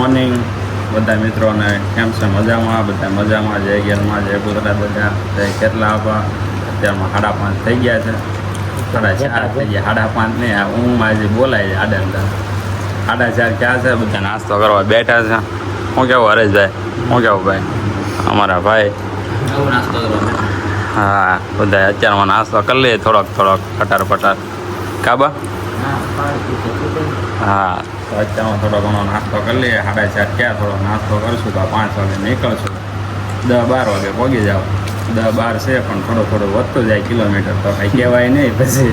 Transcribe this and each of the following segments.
Morning બધા મિત્રોને કેમ છે? મજામાં? બધા મજામાં? જય ગેરમાં જય ગુજરાત બધા? જય કેટલા આપા? અત્યારમાં સાડા પાંચ થઈ ગયા છે. સાડા ચાર થઈ ગયા. સાડા પાંચ નહીં આ ઊંઘમાં જે બોલાય છે આડા અંદર. સાડા ચાર ક્યાં છે? બધા નાસ્તો કરવા બેઠા છે. હું કેવું હરેશભાઈ? હું કેવું ભાઈ? અમારા ભાઈ? નાસ્તો કરવા હા બધા અત્યારમાં નાસ્તો કરી લઈએ થોડોક થોડોક પટાર પટાર કાબા હા. તો અત્યારમાં થોડો ઘણો નાસ્તો કરી લઈએ. સાડા ચાર ક્યાં થોડો નાસ્તો કરશું તો પાંચ વાગે નીકળશું. દસ બાર વાગે પહોંચી જાઓ. દસ બાર છે પણ થોડો થોડું વધતું જાય કિલોમીટર. તો કાંઈ કહેવાય નહીં પછી.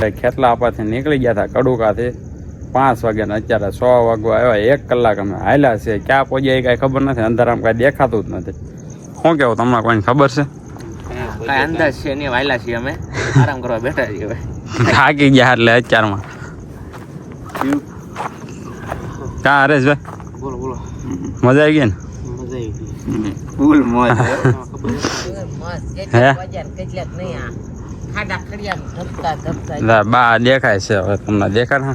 ખેતલા આપાથી નીકળી ગયા હતા કડુકાથી. પાંચ વાગ્યાને અત્યારે સો વાગવા આવ્યા. એક કલાક અમે હાલ્યા છે ક્યાં પહોંચ્યા એ કાંઈ ખબર નથી. અંધારામ કાંઈ દેખાતું જ નથી. શું કેવું તમને કોઈને ખબર છે? કાંઈ અંદાજ છે નહીં. વાયલા છીએ અમે. આરામ કરવા બેઠા છીએ થાકી ગયા એટલે અત્યારમાં. કાં હરેશભાઈ બોલો બોલો મજા આવી ગઈ ને મજા આવી ગઈ ફૂલ મોજ હે? લા, બા દેખાય છે હવે તમને દેખાય ને?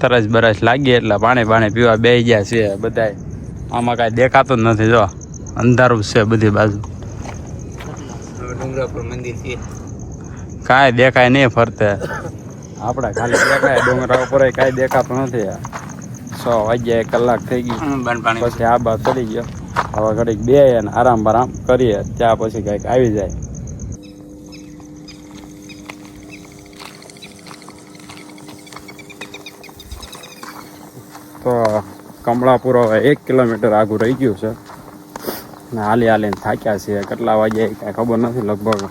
તરસ બરસ લાગી એટલે પાણી પાણી પીવા બે ગયા છે બધાય. આમાં કાંઈ દેખાતું જ નથી જો. અંધારું છે બધી બાજુ. ડુંગરા પર મંદિર છે. કાંઈ દેખાય નહીં ફરતે. આપણે ખાલી દેખાય ડુંગરા ઉપર કાંઈ દેખાતું નથી સો વાગ્યા એક કલાક થઈ ગઈ. પછી આ બા ચડી ગયો. હવે ઘડીક બે અને આરામ બરામ કરીએ ત્યાં પછી કંઈક આવી જાય. તો કમળાપુર હવે એક કિલોમીટર આગું રહી ગયું છે. ને હાલી હાલીને થાક્યા છીએ. કેટલા વાગ્યા કાંઈ ખબર નથી લગભગ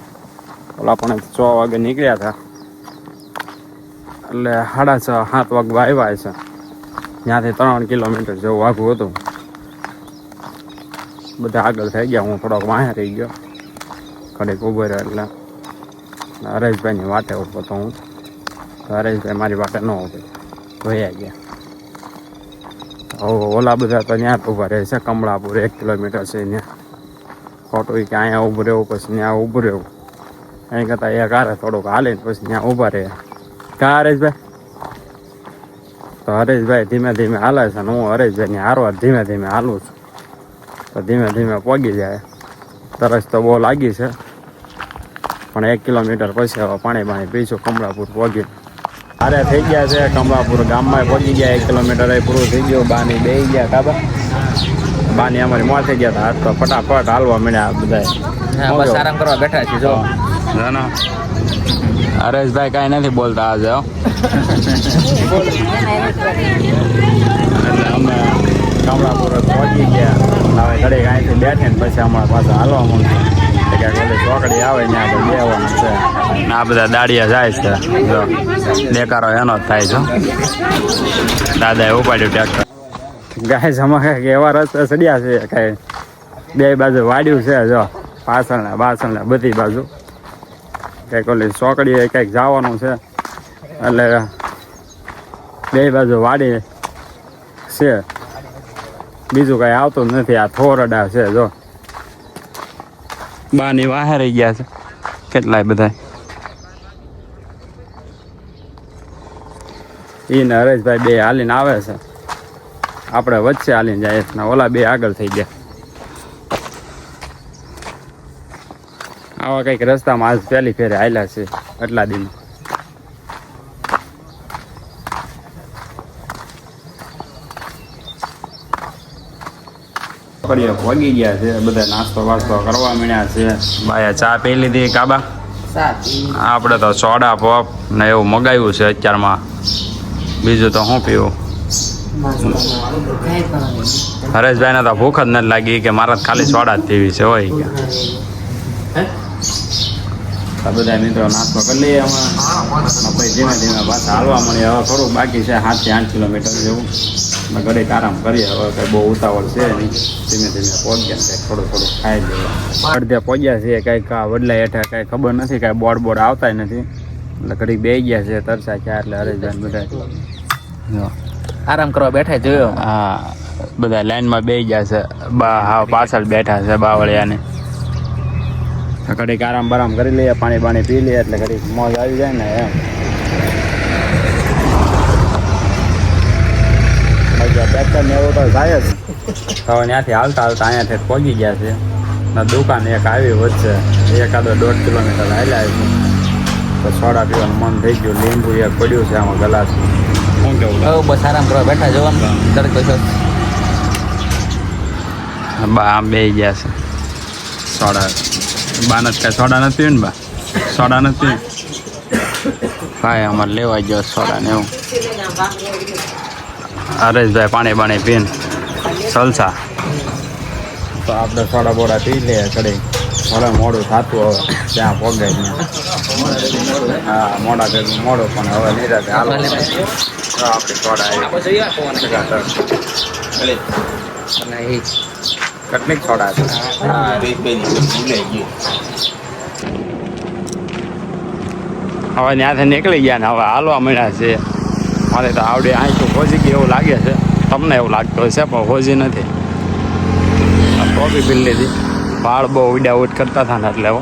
ઓલા પણ છ વાગે નીકળ્યા હતા. એટલે સાડા છ, સાત વાગવા આવ્યા છે. ત્યાંથી ત્રણ કિલોમીટર જેવું આઘું હતું. બધા આગળ થઈ ગયા, હું થોડોક વાંહે રહી ગયો. ઘડીક ઊભો રહ્યો એટલે હરેશભાઈની વાટે ઊભો તો હું. હરેશભાઈ મારી વાટે ન ઊભો ભયા ગયા. ઓલા બધા તો ત્યાં ઊભા રહે છે. કમળાપુર એક કિલોમીટર છે ત્યાં. ખોટું કે અહીંયા ઊભું રહેવું, પછી ત્યાં ઊભું રહેવું. અહીં કરતાં એક આરે થોડુંક હાલે પછી ત્યાં ઊભા રહે કા હરેશભાઈ તો હરેશભાઈ ધીમે ધીમે હાલે છે ને હું હરેશભાઈની હારવાર ધીમે ધીમે હાલું છું. તો ધીમે ધીમે પહોંચી જાય. તરસ તો બહુ લાગી છે. પણ એક કિલોમીટર પછી હવે પાણી પાણી પીશું કમળાપુર પહોંચી અરે થઈ ગયા છે કમળાપુર ગામમાં પહોંચી ગયા એક કિલોમીટર એ પૂરું થઈ ગયું બાની બે ગયા કાબા બાની અમારી મોં થઈ ગયા હતા હાથ તો ફટાફટ હાલવા મળ્યા બધા બસ આરામ કરવા બેઠા છે જો. હરેશભાઈ કાંઈ નથી બોલતા આજે. એટલે અમે કમળાપુર પહોંચી ગયા. હવે ઘડીક અહીંથી બેઠીને પછી અમારા પાસે હાલવા માંડશે કે ચોકડી આવે ને આગળ બેવાનું છે. ને આ બધા દાડિયા જાય છે. જો દેકારો એનો જ થાય છે દાદાએ ઉપાડ્યું ટ્રેક્ટર. ગાય કે એવા રસ્તા ચડ્યા છે, કાંઈ. બે બાજુ વાડ્યું છે, જો. પાછળના પાછળના, બધી બાજુ. કંઈક ઓલી ચોકડીએ કંઈક જવાનું છે. એટલે બે બાજુ વાડી છે. બીજું કાંઈ આવતું નથી. આ થોરડા છે, જો. બાની વાહે રહી ગયા છે. કેટલાય બધા ઈ ને હરેશભાઈ બે હાલીને આવે છે. આપણે વચ્ચે હાલીને જાય ઓલા બે આગળ થઈ ગયા. આવા કંઈક રસ્તામાં આજ પહેલી ફેરે હાલ્યા છે એટલા દિન. પહોંચી ગયા છે બધા નાસ્તો વાસ્તો કરવા માંડ્યા છે. ભાઈ ચા પી લીધી કાબા આપણે તો સોડા પપ ને એવું મગાવ્યું છે અત્યારમાં. બીજું તો શું પીવું? હરેશભાઈને તો ભૂખ જ નથી લાગી કે મારા ખાલી સોડા જ પીવી છે હોય બધા મિત્રો નાસ્તો કરી લઈએ પછી ધીમે ધીમે પાછા હાલવા મળીએ. હવે થોડુંક બાકી છે સાતથી આઠ કિલોમીટર જેવું. ઘડીક આરામ કરીએ. હવે કંઈ બહુ ઉતાવળ છે નહીં. ધીમે ધીમે પહોંચ્યા કંઈક થોડું થોડું ખાઈ લઈએ. અડધે પહોંચ્યા છીએ કંઈક વડલા હેઠા કાંઈ ખબર નથી કાંઈ બોર્ડ બોર્ડ આવતા નથી. એટલે ઘડીક બે ગયા છે તરસા ક્યાં એટલે હરેશભાઈ બધા આરામ કરવા બેઠા જોયો? હા બધા લાઈનમાં બે ગયા છે. બા હા પાછળ બેઠા છે બાવળિયાને. ઘડીક આરામ બરામ કરી લઈએ પાણી પાણી પી લઈએ એટલે ઘડીક મોજ આવી જાય ને એમ. એવું તો થાય જ. હવે ત્યાંથી હાલતા હાલતા અહીંયાથી પહોંચી ગયા છે. ને દુકાન એક આવી વધશે એકાદો દોઢ કિલોમીટર હાલ્યા આવી તો સોડા પીવાનું મન થઈ ગયું. લીંબુ એક પડ્યું છે આમાં ગલાસ. આરામ કરવા બેઠા જવાનું. તડકો છો. બા આમ બે ગયા છે. સોડા બા નથી કાંઈ સોડા નથી ને બા? સોડા નથી. ભાઈ અમારે લેવા ગયો સોડા ને એવું હરેશભાઈ પાણી પાણી પીને. સલસા. તો આપણે સોડા બોડા પી લઈએ કડી મોડે મોડું થતું હવે ત્યાં પગે હા મોડા ભેગું મોડું પણ હવે નિરાતે હાલો. તો આપણી સોડા આવી કેટલીક સોડા છે હવે ત્યાંથી નીકળી ગયા ને હવે હાલવા મળ્યા છે. મારે તો આવડે અહીં તો હોજી ગઈ એવું લાગે છે. તમને એવું લાગતું હશે પણ હોજી નથી. ટોપી પી લીધી. વાળ બહુ ઉડ્યા ઉડ કરતા હતા ને એટલે હવે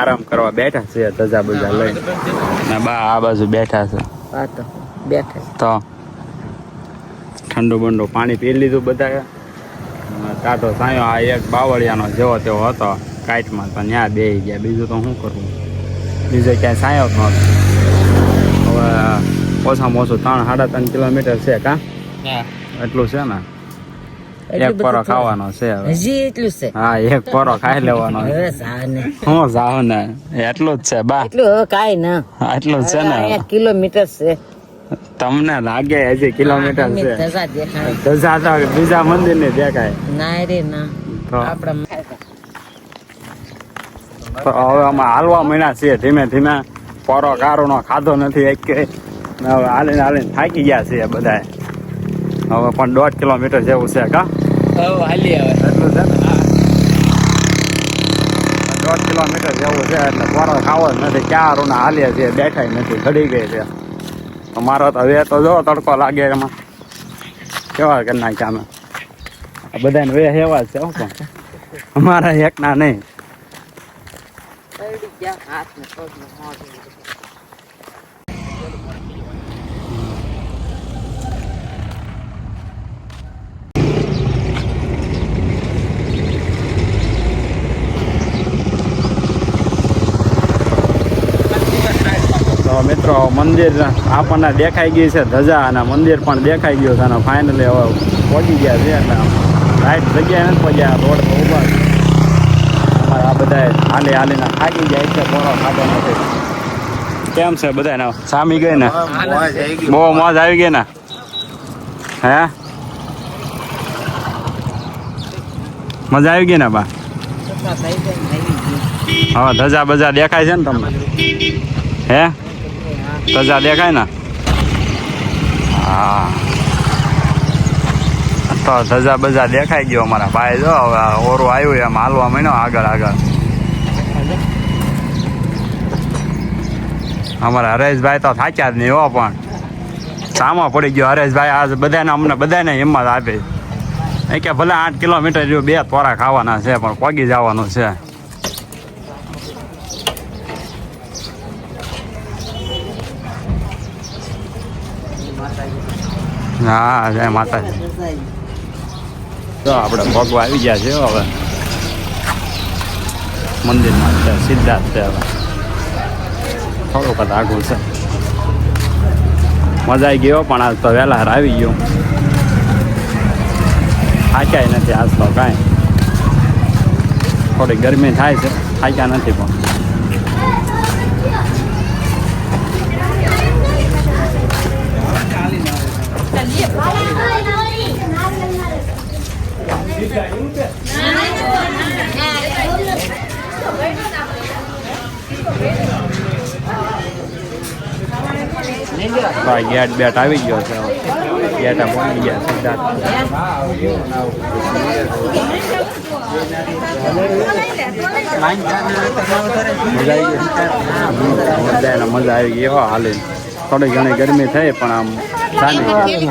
આરામ કરવા બેઠા છે ધજા બજા લઈને. ને બા આ બાજુ બેઠા છે. બેઠા તો ઠંડુ બંડુ પાણી પી લીધું બધા તાતો સાયો આ એક બાવળિયાનો જેવો તેવો હતો કાઈટમાં તો ત્યાં બે ગયા. બીજું તો શું કરવું બીજે ક્યાંય સાયો જ નહોતો. હવે ઓછામાં ઓછું ત્રણ સાડા ત્રણ કિલોમીટર છે કા? એટલું છે ને? એક પરો ખાવાનો છે હજી એટલું છે? હા એક પરો ખાઈ લેવાનો હું જાવ ને? એટલું જ છે બા. એટલું હવે ના. એટલું જ છે ને એક કિલોમીટર છે. તમને લાગે હજી કિલોમીટર છે. ધજા તો બીજા મંદિર ને દેખાય. ના રે ના. તો હવે અમે હાલવા મહિના છીએ. ધીમે ધીમે પરો કારોનો ખાધો નથી એક. કે હવે હાલીને હાલીને થાકી ગયા છીએ બધા હવે પણ દોઢ કિલોમીટર જેવું છે કા? હાલી આવે એટલું છે દોઢ કિલોમીટર જેવું છે એટલે પરો ખાવો જ નથી. ક્યાં હાલીએ છીએ? બેઠાય નથી ચડી ગઈ છે. અમારો તો હવે તો જો તડકો લાગે એમાં. કેવા કરી નાખ્યા અમે? બધાને વે હેવા છે હો પણ. અમારા એકના નહીં. મિત્રો, મંદિર આપણને દેખાઈ ગઈ છે ધજા અને મંદિર પણ દેખાઈ ગયું છે અને ફાઇનલી હવે પહોંચી ગયા છે એટલે રાઈટ જગ્યાએ નથી પહોંચ્યા રોડ પર ઊભા અમારે આ બધા હાલી હાલીને થાકી જાય છે બોરો ખાતો નથી કેમ છે બધાને સામી ગઈ ને? બહુ મોજ આવી ગઈ ને? હે? મજા આવી ગઈ ને બા? હવે ધજા બજા દેખાય છે ને તમને? હે? ધજા દેખાય ને? હા. તો ધજા બજા દેખાઈ ગયો અમારા ભાઈ. જો, હવે ઓરું આવ્યું એમ હાલવા મહિનો આગળ આગળ. અમારા હરેશભાઈ તો થાક્યા જ નહીં હો પણ. સામો પડી ગયો હરેશભાઈ. આજ બધાને અમને બધાને હિંમત આપી. એ કે ભલે આઠ કિલોમીટર જેવું બે તોરા ખાવાના છે, પણ પગી જવાનું છે. હા જય માતાજી. તો આપણે ભગવા આવી ગયા છે હવે. મંદિરમાં છે સિદ્ધાર્થ છે હવે. થોડુંક જ આગળ છે. મજા આવી ગયો પણ આજ તો વહેલા આવી ગયો. થાક્યા નથી આજ તો કાંઈ. થોડી ગરમી થાય છે થાક્યા નથી પણ. આ ગેટ બેટ આવી ગયો છે. ગેટ પહોંચી ગયા ગઈ. મજા આવી ગઈ. હો હાલી. થોડી ઘણી ગરમી થઈ, પણ આમ સારી.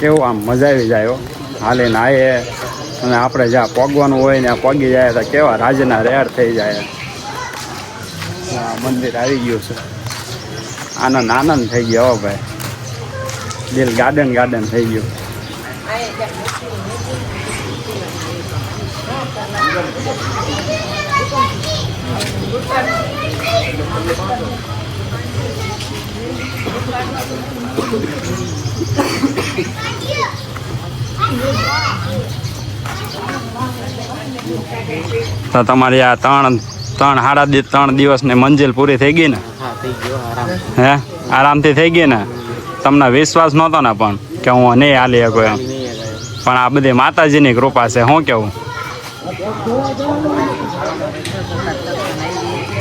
કેવું આમ મજા આવી જાય. હાલે નાયે અને આપણે જ્યાં પગવાનું હોય ને પગી જાય તો કેવા રાજના રેડ થઈ જાય. મંદિર આવી ગયું છે. આનંદ આનંદ થઈ ગયો હો ભાઈ. દિલ ગાર્ડન ગાર્ડન થઈ ગયું. તો તમારી આ ત્રણ ત્રણ સાડા ત્રણ દિવસની મંજિલ પૂરી થઈ ગઈ ને? હા થઈ ગયો આરામ. હે? આરામથી થઈ ગઈ ને? તમને વિશ્વાસ નહોતો ને પણ કે હું નહીં હાલી શકું એમ. પણ આ બધી માતાજીની કૃપા છે શું કેવું?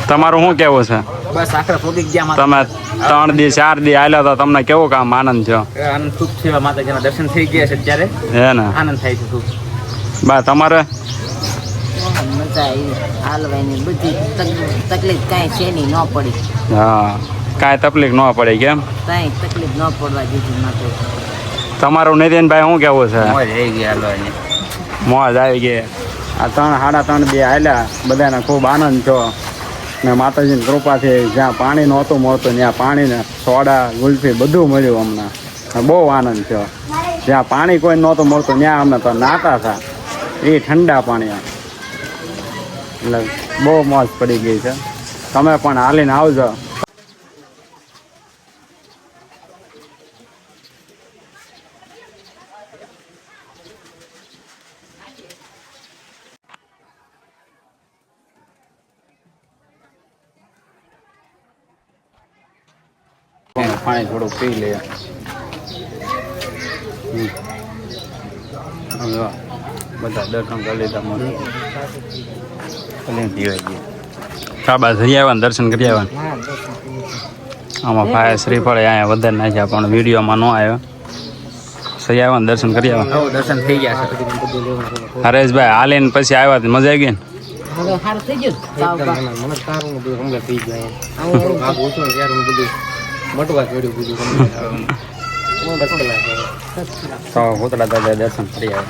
તમારું શું કેવું છે? બસ આખરે પોગી ગયા તમે ત્રણ દી ચાર દી આવ્યા તો તમને કેવું કામ આનંદ થયો? આનંદ ખૂબ છે માતાજીના દર્શન થઈ ગયા છે અત્યારે. હે ને? આનંદ થાય છે ખૂબ બા તમારે? મજા આવી હાલવાની બધી તકલીફ કાંઈ છે નહીં ન પડી. હા. કાંઈ તકલીફ ન પડે કેમ કાંઈ તકલીફ ન પડવા દીધી માટે તમારું નીતિનભાઈ શું કેવું છે? મોજ આવી ગયા મોજ આવી ગઈ. આ ત્રણ સાડા ત્રણ બે આવ્યા બધાને ખૂબ આનંદ થયો. ને માતાજીની કૃપાથી જ્યાં પાણી નહોતું મળતું ત્યાં પાણીને સોડા ગુલ્ફી બધું મળ્યું અમને. બહુ આનંદ થયો. જ્યાં પાણી કોઈ નહોતું મળતું ત્યાં અમે તો નાતા હતા. એ ઠંડા પાણી એટલે બહુ મોજ પડી ગઈ છે. તમે પણ હાલીને આવજો. પાણી થોડું પી લે બધા દર્શન કરી લીધા. મને કાબા જઈ આવ્યા ને દર્શન કરી આવ્યા આમાં ભાઈ શ્રીફળ અહીંયા વધારે નાખ્યા પણ વિડીયોમાં ન આવ્યો. સહી આવ્યા ને દર્શન કરી આવ્યા દર્શન થઈ ગયા હરેશભાઈ હાલે ને પછી આવ્યા તો મજા આવી ગઈ ને? હવે હોતળા દાદા દર્શન કરી બા-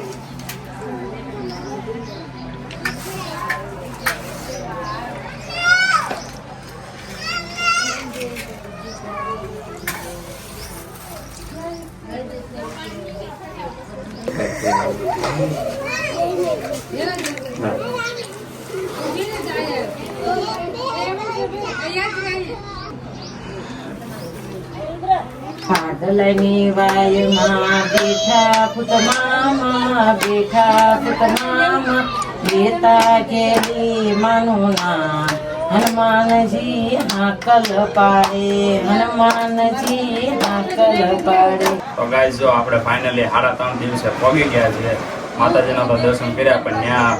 પાદલની વાયમાં બેઠા પુત મામા બેઠા પુત મામા બેતા કેલી માનું નામ હનુમાનજી હાકલ પાડે, હનુમાનજી હાકલ પાડે. તો ગાઈસ જો આપણે ફાઇનલી સાડા ત્રણ દિવસે પહોંચી ગયા છે માતાજીના તો દર્શન કર્યા, પણ ત્યાં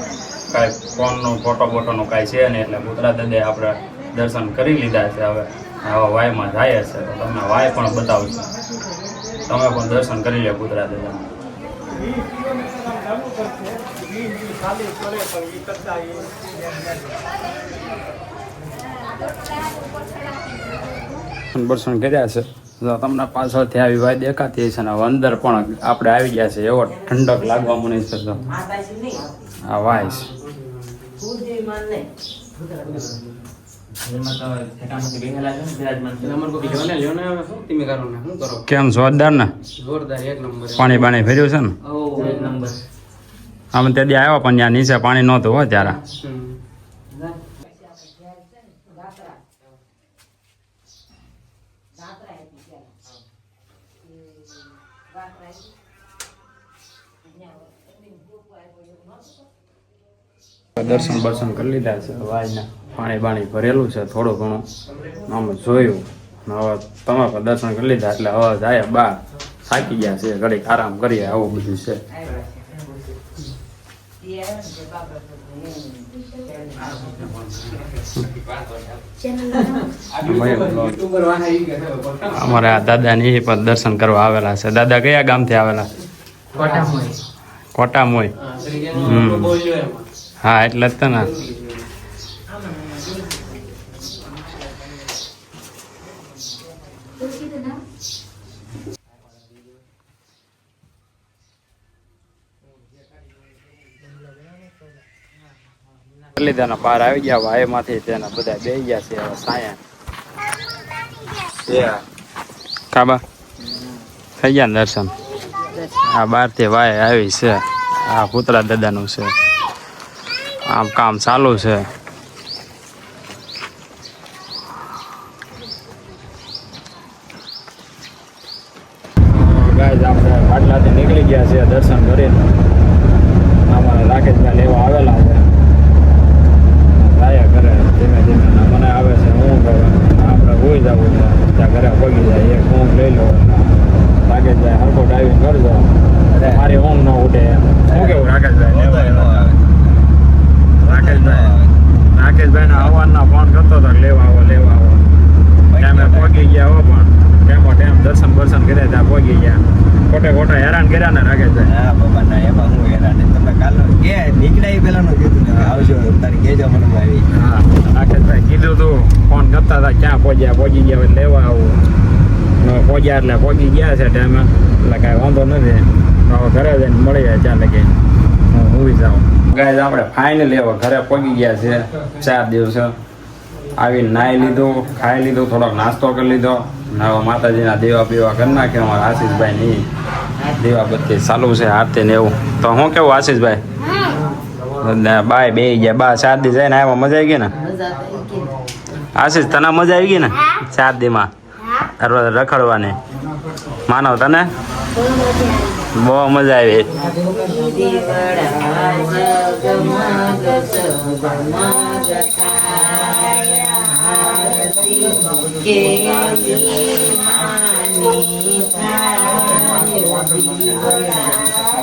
કાંઈ ફોનનું ફોટો બોટોનું કાંઈ છે નહીં, એટલે ગુજરાત દાદે આપણે દર્શન કરી લીધા છે હવે. આવા વાયમાં જાય છે, તો તમને વાય પણ બતાવશે તમે પણ દર્શન કરી લો ગુજરાત દાદા. દર્શન કર્યા છે. તો તમને પાછળથી આવી ભાઈ દેખાતી હશે ને અંદર પણ આપણે આવી ગયા છે. એવો ઠંડક લાગવા મને છે તો. આ વાય છે? કેમ જોરદાર ને? પાણી બાણી ફેર્યું છે ને? આમ તે દી આવ્યા પણ ત્યાં નીચે પાણી નહોતું હોય ત્યારે હમ. દર્શન બર્શન કરી લીધા છે. વાયના પાણી બાણી ભરેલું છે. થોડું ઘણું આમ જોયું. હવે તમે પણ દર્શન કરી લીધા એટલે હવે જાય બહાર. થાકી ગયા છે. ઘડીક આરામ કરીએ આવું બધું છે. અમારે આ ઈ પણ અમારા દાદા ને પણ દર્શન કરવા આવેલા છે. દાદા કયા ગામથી આવેલા? કોટામોય. કોટા મોય હા એટલે જ તો ને. લીધાના બહાર આવી ગયા વાયમાંથી તેના બધા બે ગયા છે હવે સાયા કાબા? થઈ ગયા ને દર્શન? આ બહારથી વાય આવી છે. આ પુતળા દાદાનું છે. આમ કામ ચાલુ છે ગાય આપણે પાટલાથી નીકળી ગયા છે દર્શન કરીને અમારા રાકેશભાઈ લેવા આવેલા છે જાય ઘરે ધીમે ધીમે ને મને આવે છે ઊંઘ હવે આપણે હોઈ જવું છે ત્યાં ઘરે પગી જાય એક ઊંઘ લઈ લો રાકેશભાઈ હરખો ડ્રાઇવિંગ કરજો મારી ઊંઘ ન ઉઠે એમ શું કેવું રાકેશભાઈ લેવા રાકેશભાઈ રાકેશભાઈ ને હવાના ફોન કરતો હતો કે લેવા આવો લેવા આવો ટાઈમે પહોંચી ગયા હો પણ ટેમો ટેમ દર્શન બર્શન કર્યા ત્યાં પહોંચી ગયા ખોટે ખોટા હેરાન કર્યા ને રાકેશભાઈ હા બાબા ના એમાં હું હેરાન નહીં. તમે કાલ કે નીકળ્યા એ પહેલાનું કીધું કે આવજો તારે કહેજો મને હું આવી હા રાકેશભાઈ કીધું તું ફોન કરતા હતા ક્યાં પહોંચ્યા પહોંચી ગયા એટલે લેવા આવું પહોંચ્યા એટલે પહોંચી ગયા છે ટાઈમે એટલે કાંઈ વાંધો નથી હવે ઘરે જઈને મળી જાય ચાલે કે હું હુઈ જાઉં ગાય આપણે ફાઇનલી હવે ઘરે પહોંચી ગયા છે ચાર દિવસે આવીને નાહી લીધું ખાઈ લીધું થોડોક નાસ્તો કરી લીધો હવે માતાજીના દેવા પીવા કરી નાખ્યા અમારા આશીષભાઈ ની દેવા બધી ચાલુ છે આરતી ને એવું તો હું કેવું આશીષભાઈ બાય બે ગયા બા ચાર દી જાય ને આવ્યા મજા આવી આવી ગઈ ને. આશીષ તને મજા આવી ગઈ ને? ચાર દીમાં. રોજ રખડવાની. માનવ તને? બહુ મજા આવી. દીવડા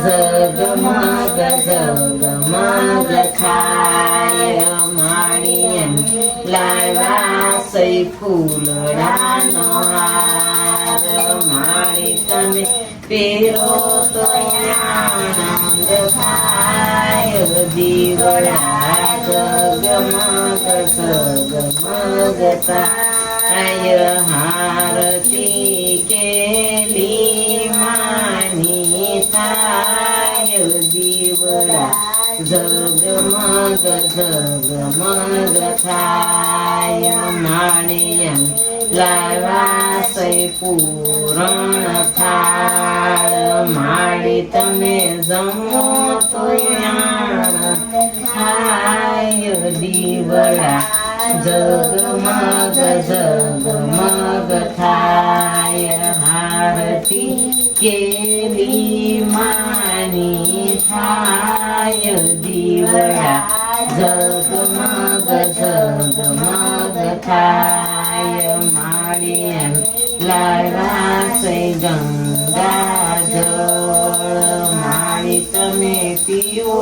જગમગ જગમગ થાય માળિયન લાવ્યા સઈ ફૂલડાનો હાર માણી તમે પેરો તો આનંદ થાય દીવડા જગમગ જગમગ થાય હારતી જગમગ જગમગ થાય માળિયન લાવા સઈ પૂરણ થાળ માળી તમે જમો તો થાય દીવડા જગમગ જગમગ થાય હારતી કેલી માની થાય દીવડા જગમગ જગમગ થાય માળિયન લાવ્યા સઈ ગંગા જળ. માળી તમે પીઓ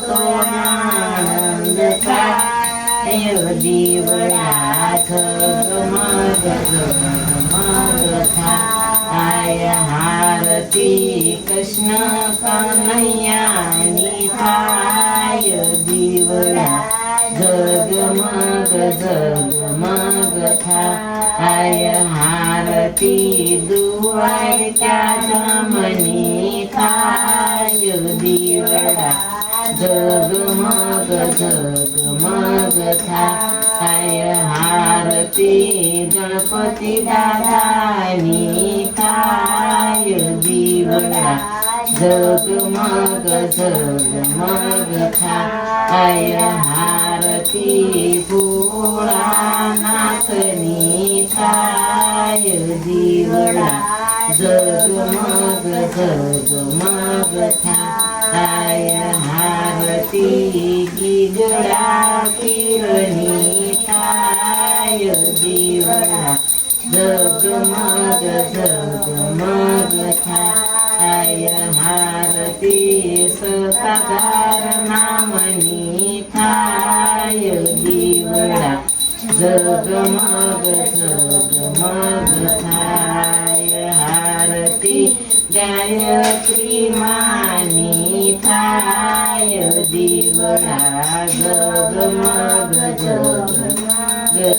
તો આનંદ થાય. દીવડા જગમગ જગમગ થાય હારતી કૃષ્ણ કનૈયાની થાય દીવડા જગમગ જગમગ થાય આય હારતી દુવાર ક્યાં જમની થાય દીવડા જગમગ જગમગ થાય હારતી ગણપતિ દાદાની થાય દીવડા જગમગ જગમગ થાય હારતી ભોળાનાથની થાય દીવડા જગમગ જગમગ થાય હારતી ગીગડા પીરની થાય દીવડા જગમગ જગમગ થાય ભારતી સતાકાર નામની થાય દીવડા જગમગ જગમગ થાય હારતી ગાયત્રી માની થાય દીવડા જગમગ જગમગ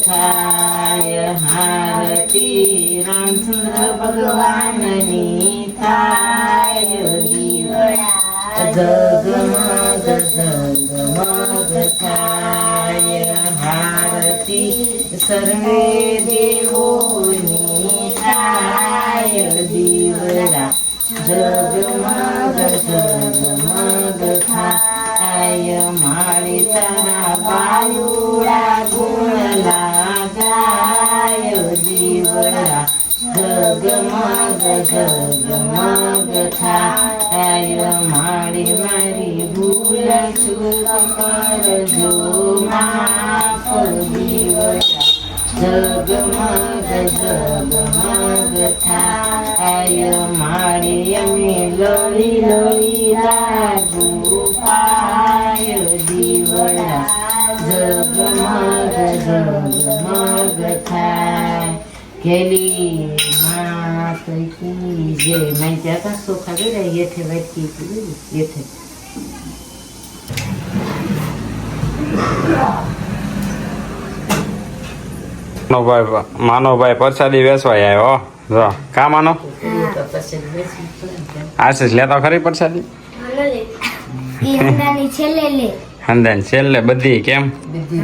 થાય હારતી રામચંદ્ર ભગવાનની થાય દીવડા જગમગ જગમગ થાય હારતી સર્વે દેવોની થાય દીવડા જગમગ જગમગ થાય બાયુડા ગુણ લાગાય દીવડા જગમગ જગમગ થાય મારી મારી ભૂલ ચૂક કરજો માફ મારી અમે લડી લડી લાગુ જગમગ થાય કેલી માત કી જય મેં ત્યાં સોખા ગઈ યેઠે વેચી હતી માનવભાઈ માનવભાઈ પ્રસાદી વેચવા આવ્યો જો કા માનો. આશીષ લેતો ખરી પરસાદી છેલ્લે લે. હંદાન છેલ્લે બધી કેમ? બધી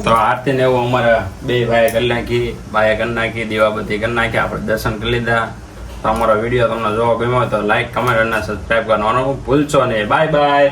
તો આરતી ને એવું અમારા બે ભાઈ કરી નાખી ભાઈએ કરી નાખી દીવાબત્તી કરી નાખી આપણે દર્શન કરી લીધા. તો અમારો વીડિયો તમને જોવા ગમ્યો તો લાઈક કમેન્ટ અને સબસ્ક્રાઈબ કરવાનું ભૂલશો નહીં. Bye bye